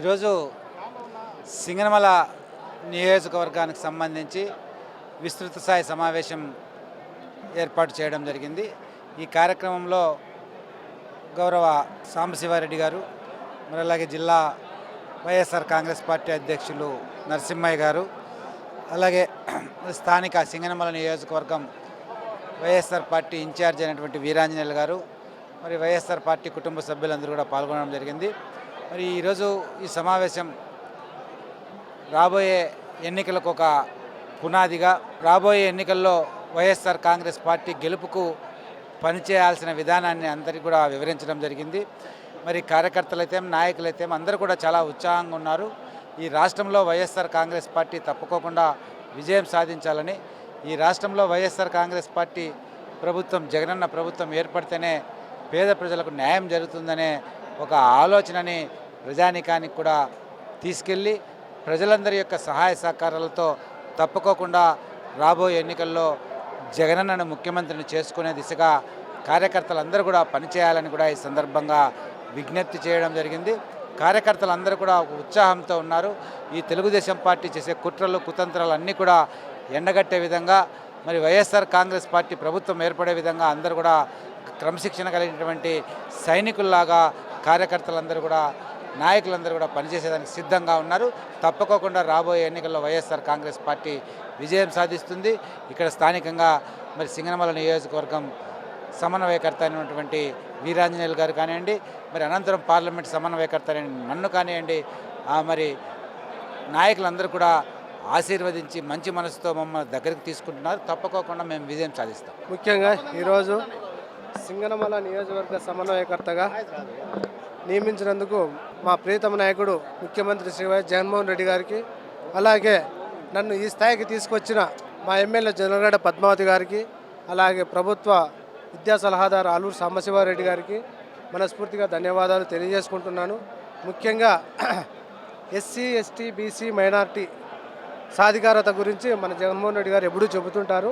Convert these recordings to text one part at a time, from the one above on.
ఈరోజు సింగనమల నియోజకవర్గానికి సంబంధించి విస్తృత స్థాయి సమావేశం ఏర్పాటు చేయడం జరిగింది. ఈ కార్యక్రమంలో గౌరవ సాంబశివారెడ్డి గారు మరి అలాగే జిల్లా వైఎస్ఆర్ కాంగ్రెస్ పార్టీ అధ్యక్షులు నరసింహయ్య గారు అలాగే స్థానిక సింగనమల నియోజకవర్గం వైఎస్ఆర్ పార్టీ ఇన్ఛార్జ్ అయినటువంటి వీరాంజనేయులు గారు మరి వైఎస్ఆర్ పార్టీ కుటుంబ సభ్యులందరూ కూడా పాల్గొనడం జరిగింది. మరి ఈరోజు ఈ సమావేశం రాబోయే ఎన్నికలకు ఒక పునాదిగా రాబోయే ఎన్నికల్లో వైఎస్ఆర్ కాంగ్రెస్ పార్టీ గెలుపుకు పనిచేయాల్సిన విధానాన్ని అందరికీ కూడా వివరించడం జరిగింది. మరి కార్యకర్తలైతే నాయకులైతే అందరూ కూడా చాలా ఉత్సాహంగా ఉన్నారు. ఈ రాష్ట్రంలో వైఎస్ఆర్ కాంగ్రెస్ పార్టీ తప్పుకోకుండా విజయం సాధించాలని ఈ రాష్ట్రంలో వైఎస్ఆర్ కాంగ్రెస్ పార్టీ ప్రభుత్వం జగనన్న ప్రభుత్వం ఏర్పడితేనే పేద ప్రజలకు న్యాయం జరుగుతుందనే ఒక ఆలోచనని ప్రజానికానికి కూడా తీసుకెళ్ళి ప్రజలందరి యొక్క సహాయ సహకారాలతో తప్పుకోకుండా రాబోయే ఎన్నికల్లో జగనన్నను ముఖ్యమంత్రిని చేసుకునే దిశగా కార్యకర్తలందరూ కూడా పనిచేయాలని కూడా ఈ సందర్భంగా విజ్ఞప్తి చేయడం జరిగింది. కార్యకర్తలందరూ కూడా ఒక ఉత్సాహంతో ఉన్నారు. ఈ తెలుగుదేశం పార్టీ చేసే కుట్రలు కుతంత్రాలు అన్నీ కూడా ఎండగట్టే విధంగా మరి వైఎస్ఆర్ కాంగ్రెస్ పార్టీ ప్రభుత్వం ఏర్పడే విధంగా అందరూ కూడా క్రమశిక్షణ కలిగినటువంటి సైనికుల్లాగా కార్యకర్తలందరూ కూడా నాయకులందరూ కూడా పనిచేసేదానికి సిద్ధంగా ఉన్నారు. తప్పకోకుండా రాబోయే ఎన్నికల్లో వైఎస్ఆర్ కాంగ్రెస్ పార్టీ విజయం సాధిస్తుంది. ఇక్కడ స్థానికంగా మరి సింగనమల నియోజకవర్గం సమన్వయకర్త అయినటువంటి వీరాంజనేయులు గారు కానివ్వండి మరి అనంతరం పార్లమెంట్ సమన్వయకర్త నన్ను కానివ్వండి మరి నాయకులందరూ కూడా ఆశీర్వదించి మంచి మనసుతో మమ్మల్ని దగ్గరికి తీసుకుంటున్నారు. తప్పకోకుండా మేము విజయం సాధిస్తాం. ముఖ్యంగా ఈరోజు సింగనమల నియోజకవర్గ సమన్వయకర్తగా నియమించినందుకు మా ప్రీతమ నాయకుడు ముఖ్యమంత్రి శ్రీ వైఎస్ జగన్మోహన్ రెడ్డి గారికి అలాగే నన్ను ఈ స్థాయికి తీసుకొచ్చిన మా ఎమ్మెల్యే జనగడ పద్మావతి గారికి అలాగే ప్రభుత్వ విద్యా సలహాదారు ఆలూరు సాంబశివారెడ్డి గారికి మనస్ఫూర్తిగా ధన్యవాదాలు తెలియజేసుకుంటున్నాను. ముఖ్యంగా ఎస్సీ ఎస్టీ బీసీ మైనార్టీ సాధికారత గురించి మన జగన్మోహన్ రెడ్డి గారు ఎప్పుడూ చెబుతుంటారు.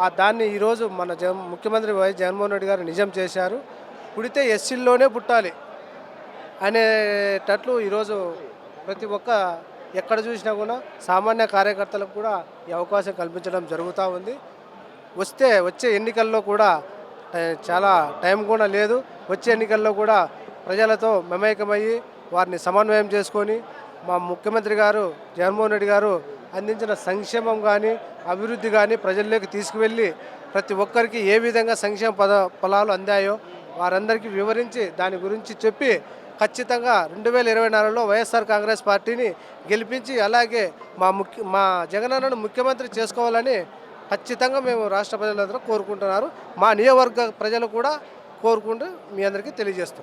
ఆ దాన్ని ఈరోజు మన జగన్ ముఖ్యమంత్రి వైఎస్ జగన్మోహన్ రెడ్డి గారు నిజం చేశారు. పుడితే ఎస్సీల్లోనే పుట్టాలి. అనేటట్లు ఈరోజు ప్రతి ఒక్క ఎక్కడ చూసినా కూడా సామాన్య కార్యకర్తలకు కూడా ఈ అవకాశం కల్పించడం జరుగుతూ ఉంది. వస్తే వచ్చే ఎన్నికల్లో కూడా చాలా టైం కూడా లేదు. వచ్చే ఎన్నికల్లో కూడా ప్రజలతో మమేకమయ్యి వారిని సమన్వయం చేసుకొని మా ముఖ్యమంత్రి గారు జగన్మోహన్ రెడ్డి గారు అందించిన సంక్షేమం కానీ అభివృద్ధి కానీ ప్రజల్లోకి తీసుకువెళ్ళి ప్రతి ఒక్కరికి ఏ విధంగా సంక్షేమ పద ఫలాలు అందాయో వారందరికీ వివరించి దాని గురించి చెప్పి ఖచ్చితంగా రెండు వేల ఇరవై నాలుగులో వైఎస్ఆర్ కాంగ్రెస్ పార్టీని గెలిపించి అలాగే మా ముఖ్య మా జగనన్నను ముఖ్యమంత్రి చేసుకోవాలని ఖచ్చితంగా మేము రాష్ట్ర ప్రజలందరూ కోరుకుంటున్నారు. మా నియోజకవర్గ ప్రజలు కూడా కోరుకుంటూ మీ అందరికీ తెలియజేస్తున్నాం.